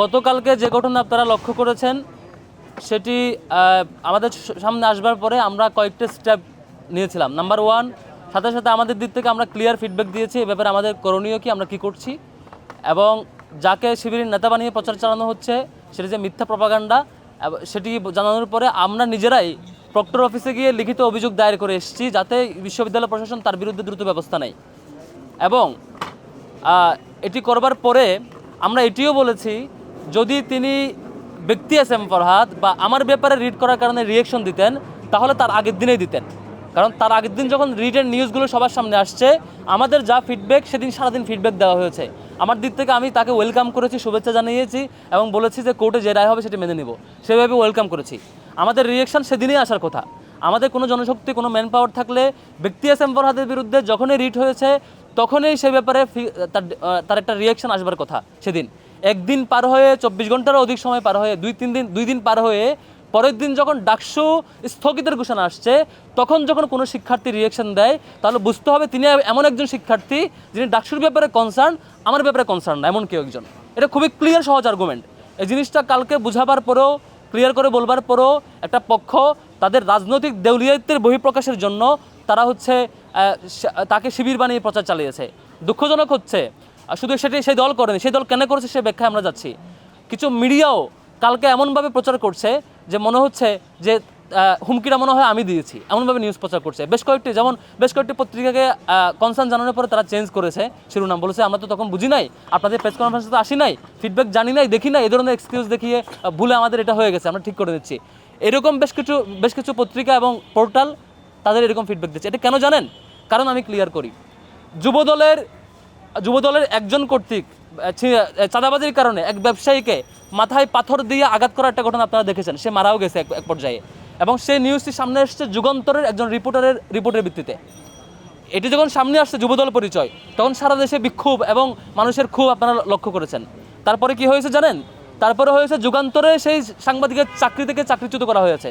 গতকালকে যে ঘটনা আপনারা লক্ষ্য করেছেন, সেটি আমাদের সামনে আসবার পরে আমরা কয়েকটা স্টেপ নিয়েছিলাম। নাম্বার ওয়ান সাথে সাথে আমাদের দিক থেকে আমরা ক্লিয়ার ফিডব্যাক দিয়েছি, এ ব্যাপারে আমাদের করণীয় কি, আমরা কি করছি। এবং যাকে শিবিরের নেতা বানিয়ে প্রচার চালানো হচ্ছে, সেটি যে মিথ্যা প্রপাগান্ডা সেটি জানানোর পরে আমরা নিজেরাই প্রক্টর অফিসে গিয়ে লিখিত অভিযোগ দায়ের করে এসেছি, যাতে বিশ্ববিদ্যালয় প্রশাসন তার বিরুদ্ধে দ্রুত ব্যবস্থা নেয়। এবং এটি করবার পরে আমরা এটিও বলেছি যদি তিনি ব্যক্তি এস এম ফরহাদ বা আমার ব্যাপারে রিড করার কারণে রিয়েকশন দিতেন, তাহলে তার আগের দিনেই দিতেন। কারণ তার আগের দিন যখন রিটেন নিউজগুলো সবার সামনে আসছে, আমাদের যা ফিডব্যাক সেদিন সারাদিন ফিডব্যাক দেওয়া হয়েছে। আমার দিক থেকে আমি তাকে ওয়েলকাম করেছি, শুভেচ্ছা জানিয়েছি এবং বলেছি যে কোর্টে যে রায় হবে সেটি মেনে নিব। সেভাবে ওয়েলকাম করেছি। আমাদের রিয়েকশন সেদিনই আসার কথা। আমাদের কোনো জনশক্তি, কোনো ম্যান পাওয়ার থাকলে ব্যক্তি এস এম ফরহাদের বিরুদ্ধে যখনই রিট হয়েছে, তখনই সে ব্যাপারে তার একটা রিয়াকশন আসবার কথা সেদিন। একদিন পার হয়ে চব্বিশ ঘন্টারও অধিক সময় পার হয়ে দুই, তিন দিন, দুই দিন পার হয়ে পরের দিন যখন ডাকসু স্থগিতের ঘোষণা আসছে, তখন যখন কোনো শিক্ষার্থী রিয়েকশন দেয়, তাহলে বুঝতে হবে তিনি এমন একজন শিক্ষার্থী যিনি ডাকসুর ব্যাপারে কনসার্ন আমার ব্যাপারে কনসার্ন না, এমন কেউ একজন। এটা খুবই ক্লিয়ার সহজ আর্গুমেন্ট এই জিনিসটা কালকে বুঝাবার পরেও ক্লিয়ার করে বলবার পরেও একটা পক্ষ তাদের রাজনৈতিক দেউলিয়াত্বের বহিঃপ্রকাশের জন্য তারা হচ্ছে তাকে শিবির বানিয়ে প্রচার চালিয়েছে। দুঃখজনক হচ্ছে শুধু সেটি সেই দল করেনি, সেই দল কেন করেছে সে ব্যাখ্যায় আমরা যাচ্ছি। কিছু মিডিয়াও কালকে এমনভাবে প্রচার করছে যে মনে হচ্ছে যে হুমকিটা মনে হয় আমি দিয়েছি, এমনভাবে নিউজ প্রচার করছে। বেশ কয়েকটি, যেমন বেশ কয়েকটি পত্রিকাকে কনসার্ন জানানোর পরে তারা চেঞ্জ করেছে শিরোনাম। বলেছে, আমরা তো তখন বুঝি নাই, আপনাদের প্রেস কনফারেন্সে তো আসি নাই ফিডব্যাক জানি নাই, দেখি নাই এই ধরনের এক্সকিউজ দেখিয়ে ভুলে আমাদের এটা হয়ে গেছে, আমরা ঠিক করে দিচ্ছি। এরকম বেশ কিছু বেশ কিছু পত্রিকা এবং পোর্টাল তাদের এরকম ফিডব্যাক দিচ্ছে। এটা কেন জানেন? কারণ আমি ক্লিয়ার করি। যুবদলের যুবদলের একজন কর্তৃক চাঁদাবাজির কারণে এক ব্যবসায়ীকে মাথায় পাথর দিয়ে আঘাত করার একটা ঘটনা আপনারা দেখেছেন। সে মারাও গেছে এক পর্যায়ে। এবং সেই নিউজটি সামনে এসেছে যুগান্তরের একজন রিপোর্টারের রিপোর্টের ভিত্তিতে। এটি যখন সামনে আসছে যুবদল পরিচয়, তখন সারা দেশে বিক্ষোভ এবং মানুষের ক্ষোভ আপনারা লক্ষ্য করেছেন। তারপরে কি হয়েছে জানেন? তারপরে হয়েছে যুগান্তরে সেই সাংবাদিকের চাকরি থেকে চাকরিচ্যুত করা হয়েছে।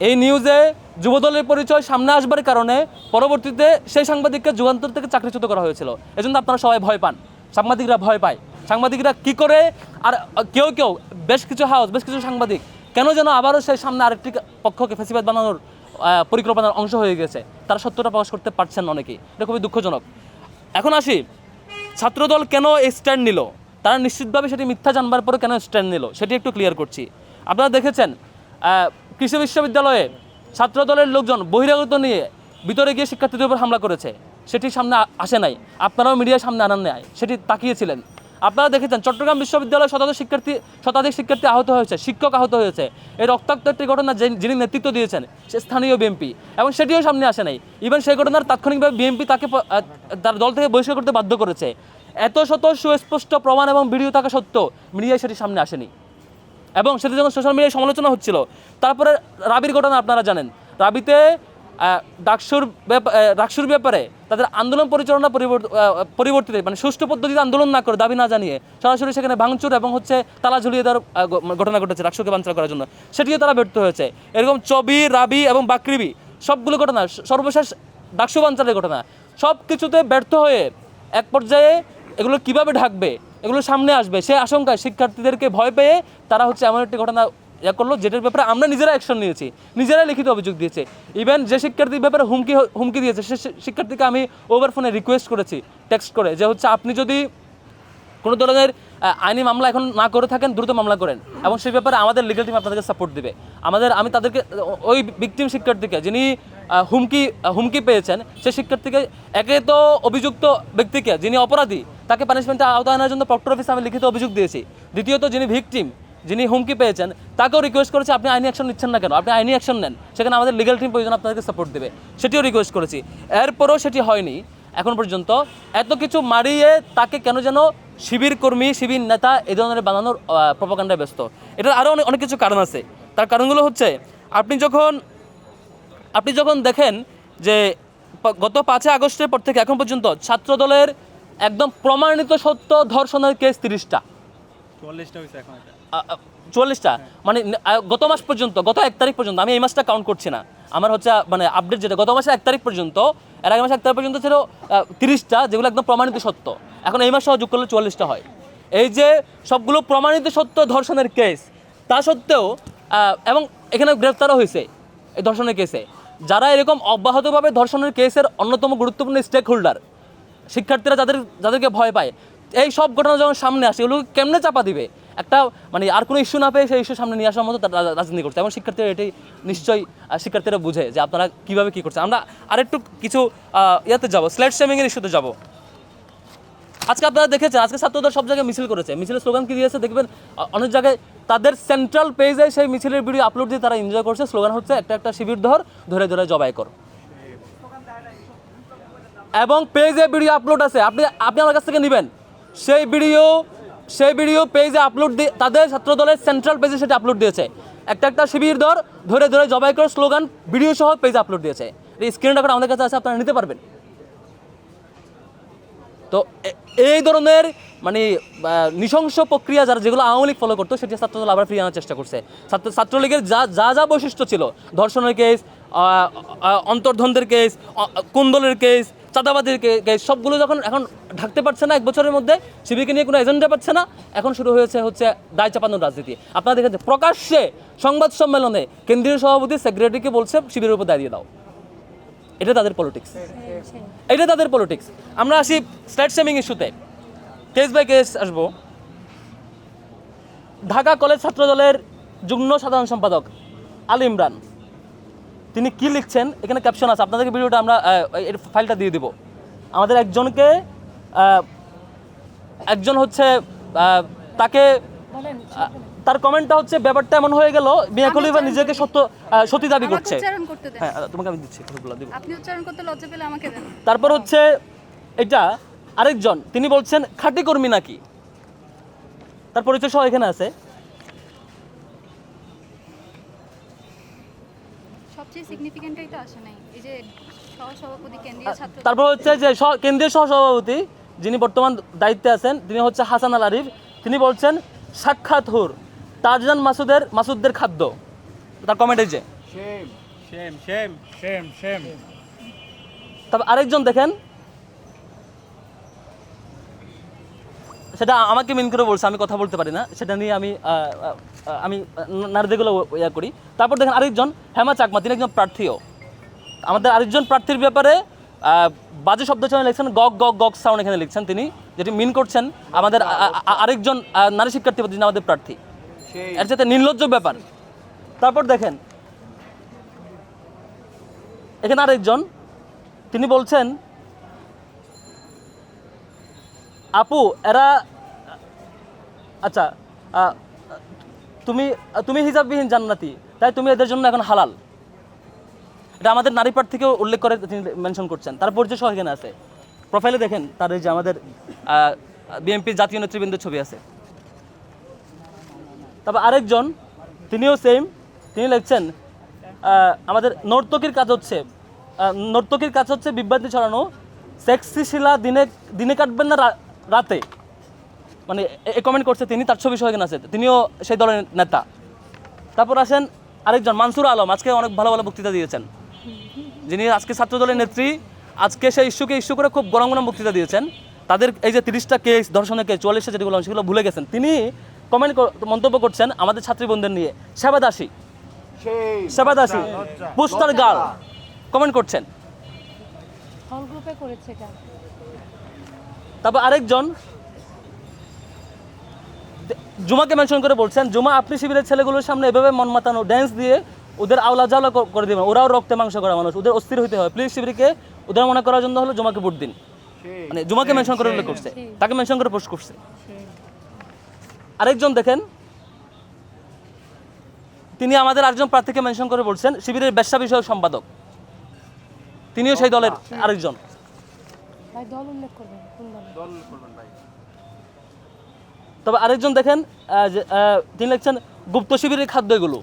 এই নিউজে যুবদলের পরিচয় সামনে আসবার কারণে পরবর্তীতে সেই সাংবাদিককে যুগান্তর থেকে চাকরিচ্যুত করা হয়েছিল। এজন্য আপনারা সবাই ভয় পান। সাংবাদিকরা ভয় পায়। সাংবাদিকরা কি করে আর কেউ কেউ, বেশ কিছু হাউস, বেশ কিছু সাংবাদিক, কেন যেন আবারও সেই সামনে আরেকটি পক্ষকে ফেসিবাদ বানানোর পরিকল্পনার অংশ হয়ে গেছে। তারা সত্যটা প্রকাশ করতে পারছেন অনেকেই। এটা খুবই দুঃখজনক। এখন আসি, ছাত্রদল কেন এই স্ট্যান্ড নিল? তারা নিশ্চিতভাবে সেটি মিথ্যা জানবার পরে কেন স্ট্যান্ড নিল? সেটি একটু ক্লিয়ার করছি। আপনারা দেখেছেন কৃষি বিশ্ববিদ্যালয়ে ছাত্রদলের লোকজন বহিরাগত নিয়ে ভিতরে গিয়ে শিক্ষার্থীদের উপর হামলা করেছে। সেটি সামনে আসে নাই। আপনারাও মিডিয়ার সামনে আনান নেয় সেটি তাকিয়েছিলেন। আপনারা দেখেছেন, চট্টগ্রাম বিশ্ববিদ্যালয়ে শতাধিক শিক্ষার্থী শতাধিক শিক্ষার্থী আহত হয়েছে, শিক্ষক আহত হয়েছে। এই রক্তাক্ত একটি ঘটনা যিনি নেতৃত্ব দিয়েছেন, সে স্থানীয় বিএনপি। এবং সেটিও সামনে আসে নাই। ইভেন সেই ঘটনার তাৎক্ষণিকভাবে বিএনপি তাকে তার দল থেকে বহিষ্কার করতে বাধ্য করেছে। এত শত সুস্পষ্ট প্রমাণ এবং ভিডিও থাকা সত্ত্বেও মিডিয়ায় সেটি সামনে আসেনি। এবং সেটি যখন সোশ্যাল মিডিয়ায় সমালোচনা হচ্ছিল, তারপরে রাবির ঘটনা আপনারা জানেন। রাবিতে ডাকসুর ডাকসুর ব্যাপারে তাদের আন্দোলন পরিচালনা পরিবর্তিত মানে সুষ্ঠু পদ্ধতিতে আন্দোলন না করে দাবি না জানিয়ে সরাসরি সেখানে ভাঙচুর এবং হচ্ছে তালা ঝুলিয়ে দেওয়ার ঘটনা ঘটেছে ডাকসুকে বাঞ্চাল করার জন্য। সেটিও তারা ব্যর্থ হয়েছে। এরকম চবি, রাবি এবং বাকরিবি সবগুলো ঘটনা, সর্বশেষ ডাকসু বাঞ্চালের ঘটনা সব কিছুতে ব্যর্থ হয়ে এক পর্যায়ে এগুলো কীভাবে ঢাকবে এগুলো সামনে আসবে। সে আশঙ্কায় শিক্ষার্থীদেরকে ভয় পেয়ে তারা হচ্ছে এমন একটি ঘটনা ইয়া করল, যেটার ব্যাপারে আমরা নিজেরা অ্যাকশন নিয়েছি। নিজেরাই লিখিত অভিযোগ দিয়েছে। ইভেন যে শিক্ষার্থীর ব্যাপারে হুমকি হুমকি দিয়েছে, সে শিক্ষার্থীকে আমি ওভার ফোনে রিকোয়েস্ট করেছি টেক্সট করে যে হচ্ছে আপনি যদি কোনো ধরনের আইনি মামলা এখন না করে থাকেন, দ্রুত মামলা করেন। এবং সেই ব্যাপারে আমাদের লিগাল টিম আপনাদেরকে সাপোর্ট দিবে। আমাদের, আমি তাদেরকে, ওই ভিকটিম শিক্ষার্থীকে, যিনি হুমকি হুমকি পেয়েছেন, সেই শিক্ষার্থীকে একে তো অভিযুক্ত ব্যক্তিকে, যিনি অপরাধী, তাকে পানিশমেন্টে আওতায় আনার জন্য প্রক্টর অফিসে আমি লিখিত অভিযোগ দিয়েছি। দ্বিতীয়ত, যিনি ভিকটিম যিনি হুমকি পেয়েছেন, তাকেও রিকোয়েস্ট করেছি, আপনি আইনি অ্যাকশন নিচ্ছেন না কেন? আপনি আইনি অ্যাকশন নেন। সেখানে আমাদের লিগাল টিম প্রয়োজন আপনাদেরকে সাপোর্ট দেবে। সেটিও রিকোয়েস্ট করেছি। এরপরও সেটি হয়নি। এখন পর্যন্ত এত কিছু মারিয়ে তাকে কেন যেন শিবির কর্মী শিবির নেতা এই ধরনের বানানোর প্রপাকাণ্ডায় ব্যস্ত। এটার আরও অনেক অনেক কিছু কারণ আছে। তার কারণগুলো হচ্ছে আপনি যখন আপনি যখন দেখেন যে গত পাঁচই আগস্টের পর থেকে এখন পর্যন্ত ছাত্র দলের একদম প্রমাণিত সত্য ধর্ষণের কেস তিরিশটা। চুয়াল্লিশটা হয়েছে এখন চুয়াল্লিশটা। মানে গত মাস পর্যন্ত, গত এক তারিখ পর্যন্ত আমি এই মাসটা কাউন্ট করছি না। আমার হচ্ছে মানে আপডেট যেটা, গত মাসে এক তারিখ পর্যন্ত, এর আগে মাসে এক তারিখ পর্যন্ত ছিল তিরিশটা, যেগুলো একদম প্রমাণিত সত্য। এখন এই মাসে যোগ করলে চুয়াল্লিশটা হয়। এই যে সবগুলো প্রমাণিত সত্য ধর্ষণের কেস তা সত্ত্বেও এবং এখানে গ্রেফতারও হয়েছে এই ধর্ষণের কেসে যারা এরকম অব্যাহতভাবে ধর্ষণের কেসের অন্যতম গুরুত্বপূর্ণ স্টেক হোল্ডার শিক্ষার্থীরা যাদের, যাদেরকে ভয় পায়, এই সব ঘটনা যখন সামনে আসে এগুলো কেমনে চাপা দিবে? একটা মানে আর কোনো ইস্যু না পেয়ে সেই ইস্যু সামনে নিয়ে আসার মতো রাজনীতি করছে। এবং শিক্ষার্থীরা এটাই নিশ্চয়ই শিক্ষার্থীরা বুঝে যে আপনারা কীভাবে কী করছে আমরা আরেকটু কিছু ইয়াতে যাব স্লেট শেমিংয়ের ইস্যুতে যাব। আজকে আপনারা দেখেছেন, আজকে ছাত্রদের সব জায়গায় মিছিল করেছে। মিছিলের স্লোগান কি দিয়েছে দেখবেন অনেক জায়গায় তাদের সেন্ট্রাল পেজে সেই মিছিলের ভিডিও আপলোড দিয়ে তারা এনজয় করছে। স্লোগান হচ্ছে, একটা একটা শিবির ধর, ধরে ধরে জবাই কর। এবং পেজে ভিডিও আপলোড আছে। আপনি আপনি আমার কাছ থেকে নেবেন। সেই ভিডিও সেই ভিডিও পেজে আপলোড দিয়ে তাদের ছাত্র দলের সেন্ট্রাল পেজে সেটা আপলোড দিয়েছে। একটা একটা শিবির দর ধরে ধরে জবাই কর স্লোগান ভিডিও সহ পেজে আপলোড দিয়েছে। স্ক্রিন রেকর্ড আমাদের কাছে আছে, আপনারা নিতে পারবেন। তো এই ধরনের মানে নৃশংস প্রক্রিয়া যারা যেগুলো আওয়ামী লীগ ফলো করতো, সেটি ছাত্রদল আবার ফিরিয়ে আনার চেষ্টা করছে। ছাত্র, ছাত্রলীগের যা যা যা বৈশিষ্ট্য ছিল, ধর্ষণের কেস অন্তর্ধনদের কেস কুন্দলের কেস চাঁদাবাদের সবগুলো যখন এখন ঢাকতে পারছে না এক বছরের মধ্যে শিবিরকে নিয়ে কোনো এজেন্ডা পাচ্ছে না, এখন শুরু হয়েছে হচ্ছে দায় চাপানোর রাজনীতি। আপনারা দেখেছেন প্রকাশ্যে সংবাদ সম্মেলনে কেন্দ্রীয় সভাপতি সেক্রেটারিকে বলছে, শিবিরের উপর দায় দিয়ে দাও। এটা তাদের পলিটিক্স এটা তাদের পলিটিক্স আমরা আসি স্ট্যাট সেমিং ইস্যুতে কেস বাই কেস আসব। ঢাকা কলেজ ছাত্র দলের যুগ্ম সাধারণ সম্পাদক আলী ইমরান। তিনি কি লিখছেন? এখানে ক্যাপশন আছে। আপনাদেরকে ভিডিওটা আমরা এর ফাইলটা দিয়ে দিব। আমাদের একজনকে একজন হচ্ছে তাকে তার কমেন্টটা হচ্ছে ব্যাপারটা এমন হয়ে গেল মিয়া খলিফা নিজেকে সত্য আহ, সতী দাবি করছে। হ্যাঁ তোমাকে আমি দিচ্ছি দিব। আপনি উচ্চারণ করতে লজ্জা পেলে আমাকে দেন। তারপর হচ্ছে এটা আরেকজন তিনি বলছেন খাঁটি কর্মী নাকি? তার পরিচয় সহ এখানে আছে। সবচেয়ে হচ্ছে তো আসে নাই। এই যে সহসভাপতি কেন্দ্রীয় ছাত্র তারপর হচ্ছে যে সহ- কেন্দ্রীয় সহসভাপতি যিনি বর্তমান দায়িত্বে আছেন তিনি হচ্ছে হাসান আল আরিফ। তিনি বলছেন সাক্ষাৎ হুর তারজান মাসুদের মাসুদদের খাদ্য। তার কমেন্ট যে। শেম শেম শেম শেম তবে আরেকজন দেখেন সেটা আমাকে মিন করে বলছে আমি কথা বলতে পারি না। সেটা নিয়ে আমি আমি নারীদেরগুলো ইয়া করি। তারপর দেখেন আরেকজন হেমা চাকমা তিনি একজন প্রার্থীও। আমাদের আরেকজন প্রার্থীর ব্যাপারে বাজে শব্দ চয়নে লিখছেন গগ গগ গগ সাউন্ড এখানে লিখছেন তিনি যেটি মিন করছেন আমাদের আরেকজন নারী শিক্ষার্থী যিনি আমাদের প্রার্থী। এর সাথে নির্লজ্জ ব্যাপার। তারপর দেখেন এখানে আরেকজন তিনি বলছেন আপু, এরা আচ্ছা তুমি তুমি হিজাববিহীন জান্নাতি, তাই তুমি এদের জন্য এখন হালাল। এটা আমাদের নারী প্রার্থীকেও উল্লেখ করে তিনি মেনশন করছেন। তার পরিচয় সহ এখানে আছে। প্রোফাইলে দেখেন তার এই যে আমাদের বিএনপির জাতীয় নেতৃবৃন্দের ছবি আছে। তারপর আরেকজন, তিনিও সেম তিনি লিখছেন আমাদের নর্তকীর কাজ হচ্ছে নর্তকীর কাজ হচ্ছে বিভ্রান্তি ছড়ানো সেক্সি শিলা দিনে দিনে কাটবেন না রাতে। মানে এ কমেন্ট করছে তিনি তার ছবি সহ এখানে আছে। তিনিও সেই দলের নেতা। তারপর আসেন আরেকজন মানসুর আলম। আজকে অনেক ভালো ভালো বক্তৃতা দিয়েছেন। যিনি আজকে ছাত্র দলের নেত্রী আজকে সেই ইস্যুকে ইস্যু করে খুব গরম গরম বক্তৃতা দিয়েছেন। তাদের এই যে তিরিশটা কেস ধর্ষণের কেস চুয়াল্লিশটা যেগুলো সেগুলো ভুলে গেছেন। তিনি কমেন্ট মন্তব্য করছেন আমাদের ছাত্রীবন্ধের নিয়ে। সেবাদাসী সেবাদাসী পুস্তার গাল। কমেন্ট করছেন। হল গ্রুপে করেছে তারপর আরেকজন। জুমাকে মেনশন করে বলছেন জুমা আপনি শিবিরের ছেলেগুলোর সামনে এভাবে মন মাতানো ড্যান্স দিয়ে ওদের আওলা জাওলা করে দিবেন। ওরাও রক্তে মাংস করা মানুষ ওদের অস্থির হইতে হয়। প্লিজ শিবিরকে ওদের মনে করার জন্য হলো জুমাকে ভোট দিন। মানে জুমাকে মেনশন করে উল্লেখ করছে। তাকে মেনশন করে পোস্ট করছে। আরেকজন দেখেন তিনি আমাদের আরেকজন প্রার্থীকে মেনশন করে বলছেন শিবিরের ব্যবসা বিষয়ক সম্পাদক। তিনিও সেই দলের আরেকজন। ভাই দল উল্লেখ করবেন কোন দল? তবে আরেকজন দেখেন তিনি লিখছেন গুপ্ত শিবিরের খাদ্য এগুলো।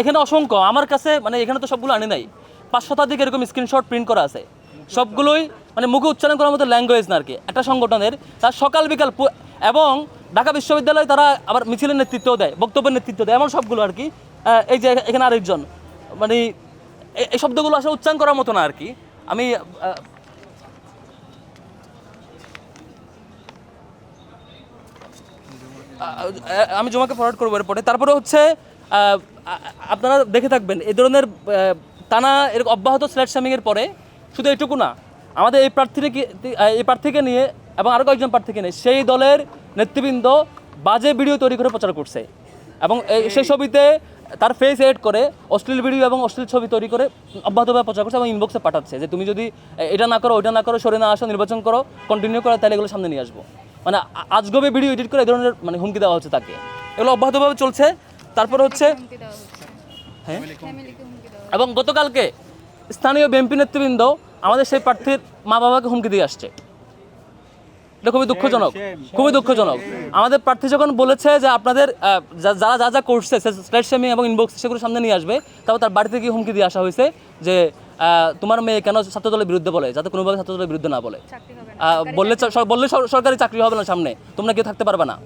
এখানে অসংখ্য আমার কাছে মানে এখানে তো সবগুলো আনি নাই। পাঁচ শতাধিক এরকম স্ক্রিনশট প্রিন্ট করা আছে। সবগুলোই মানে মুখে উচ্চারণ করার মতো ল্যাঙ্গুয়েজ না আর কি। একটা সংগঠনের তার সকাল বিকাল এবং ঢাকা বিশ্ববিদ্যালয়ে তারা আবার মিছিলের নেতৃত্ব দেয়, বক্তব্যের নেতৃত্ব দেয়, এমন সবগুলো আর কি। এই যে এখানে আরেকজন মানে এই শব্দগুলো আসলে উচ্চারণ করার মতো না আর কি। আমি আমি জমাকে ফরওয়ার্ড করব এরপরে। তারপরে হচ্ছে আপনারা দেখে থাকবেন এই ধরনের টানা এরকম অব্যাহত স্ল্যাট শামিংয়ের পরে শুধু এটুকু না। আমাদের এই প্রার্থীকে এই প্রার্থীকে নিয়ে এবং আরও কয়েকজন প্রার্থীকে নিয়ে, সেই দলের নেতৃবৃন্দ বাজে ভিডিও তৈরি করে প্রচার করছে। এবং এই সেই ছবিতে তার ফেস এড করে অশ্লীল ভিডিও এবং অশ্লীল ছবি তৈরি করে অব্যাহতভাবে প্রচার করছে এবং ইনবক্সে পাঠাচ্ছে যে তুমি যদি এটা না করো ওইটা না করো সরে না আসো নির্বাচন করো কন্টিনিউ করো তাহলে এগুলো সামনে নিয়ে আসব। মানে আজগবে ভিডিও এডিট করে এই ধরনের মানে হুমকি দেওয়া হচ্ছে তাকে। এগুলো অব্যাহতভাবে চলছে। তারপর হচ্ছে হ্যাঁ? এবং গতকালকে স্থানীয় বিএনপি নেতৃবৃন্দ আমাদের সেই প্রার্থীর মা বাবাকে হুমকি দিয়ে আসছে। এটা খুবই দুঃখজনক। খুবই দুঃখজনক। আমাদের প্রার্থী যখন বলেছে যে আপনাদের যা- যারা যা যা করছে স্লেট শেমিং এবং ইনবক্স সেগুলো সামনে নিয়ে আসবে তারপর তার বাড়িতে গিয়ে হুমকি দিয়ে আসা হয়েছে যে আহ, তোমার মেয়ে কেন ছাত্রদলের বিরুদ্ধে বলে যাতে কোনোভাবে ছাত্রদলের বিরুদ্ধে না বলে। চাকরি হবে না আহ, বললে বললে সরকারি চাকরি হবে না সামনে তোমরা কেউ থাকতে পারবে না।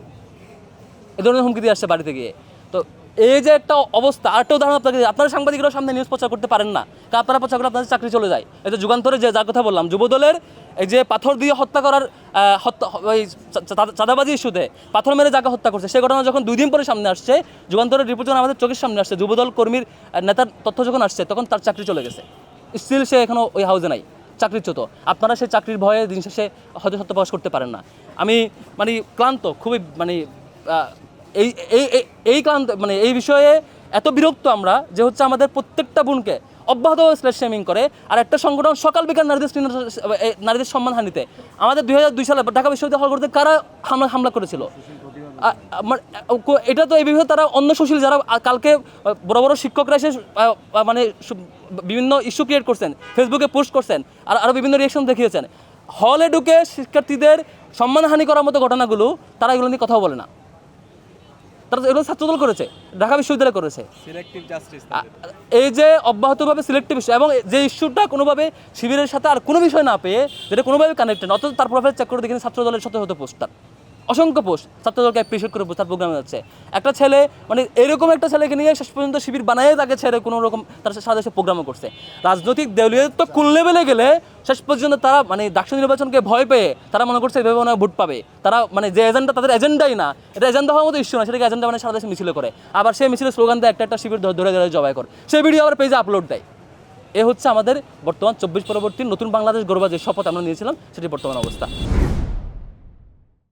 এ ধরনের হুমকি দিয়ে আসছে বাড়িতে গিয়ে। তো এই যে একটা অবস্থা আরেকটা উদাহরণ আপনাকে। আপনারা সাংবাদিকরাও সামনে নিউজ প্রচার করতে পারেন না। কারণ আপনারা প্রচার করে আপনাদের চাকরি চলে যায়। এই যে যুগান্তরে যে যার কথা বললাম, যুবদলের এই যে পাথর দিয়ে হত্যা করার হত্যা, ওই চাঁদাবাজি ইস্যুতে পাথর মেরে যাকে হত্যা করছে সেই ঘটনা যখন দুই দিন পরে সামনে আসছে, যুগান্তরের রিপোর্ট যখন আমাদের চোখের সামনে আসছে। যুবদল কর্মীর নেতার তথ্য যখন আসছে, তখন তার চাকরি চলে গেছে। স্টিল সে এখনও ওই হাউসে নাই, চাকরিচ্যুত। আপনারা সেই চাকরির ভয়ে দিন শেষে হয়তো সত্য প্রকাশ করতে পারেন না। আমি মানে ক্লান্ত, খুবই মানে এই এই, এই- ক্লান্ত মানে এই বিষয়ে এত বিরক্ত আমরা যে হচ্ছে আমাদের প্রত্যেকটা বোনকে অব্যাহত স্লেট শেমিং করে। আর একটা সংগঠন সকাল বিকাল নারীদের নারীদের সম্মানহানিতে আমাদের দুই হাজার দুই সালে ঢাকা বিশ্ববিদ্যালয় হল করতে কারা হামলা হামলা করেছিল? কো- এটা তো এই বিষয়ে তারা অন্য সুশীল, যারা কালকে বড় বড় শিক্ষকরা এসে মানে বিভিন্ন ইস্যু ক্রিয়েট করছেন ফেসবুকে পোস্ট করছেন, আর আরও বিভিন্ন রিয়েকশন দেখিয়েছেন। হলে ঢুকে শিক্ষার্থীদের সম্মানহানি করার মতো ঘটনাগুলো তারা এগুলো নিয়ে কথাও বলে না। তারা এগুলো ছাত্রদল করেছে ঢাকা বিশ্ববিদ্যালয় করেছে। এই যে অব্যাহতভাবে সিলেক্টিভ ইস্যু এবং যে ইস্যুটা কোনোভাবে শিবিরের সাথে আর কোনো বিষয় না পেয়ে যেটা কোনোভাবে কানেক্টেড অথচ তার প্রোফাইল চেক করে দেখেন ছাত্রদলের সাথে হতো পোস্টার অসংখ্য পোস্ট ছাত্রদলকে অ্যাপ্রিসিয়েট করে তার প্রোগ্রামে যাচ্ছে। একটা ছেলে মানে এরকম একটা ছেলেকে নিয়ে শেষ পর্যন্ত শিবির বানায় তাকে ছেড়ে কোনো রকম তার সাথে সে প্রোগ্রামও করছে। রাজনৈতিক দেউলিয়ত কোন লেভেলে গেলে শেষ পর্যন্ত তারা মানে দাক্ষ নির্বাচনকে ভয় পেয়ে তারা মনে করছে এভাবে ভোট পাবে। তারা মানে যে এজেন্ডা তাদের এজেন্ডাই না, এটা এজেন্ডা হওয়ার মতো ইস্যু না, সেটাকে এজেন্ডা মানে সারা দেশে মিছিল করে। আবার সেই মিছিলের স্লোগান দেয়, একটা একটা শিবির ধরে ধরে ধরে জবাই করে। সেই ভিডিও আবার পেজে আপলোড দেয়। এ হচ্ছে আমাদের বর্তমান চব্বিশ পরবর্তী নতুন বাংলাদেশ গড়বার যে শপথ আমরা নিয়েছিলাম, সেটি বর্তমান অবস্থা।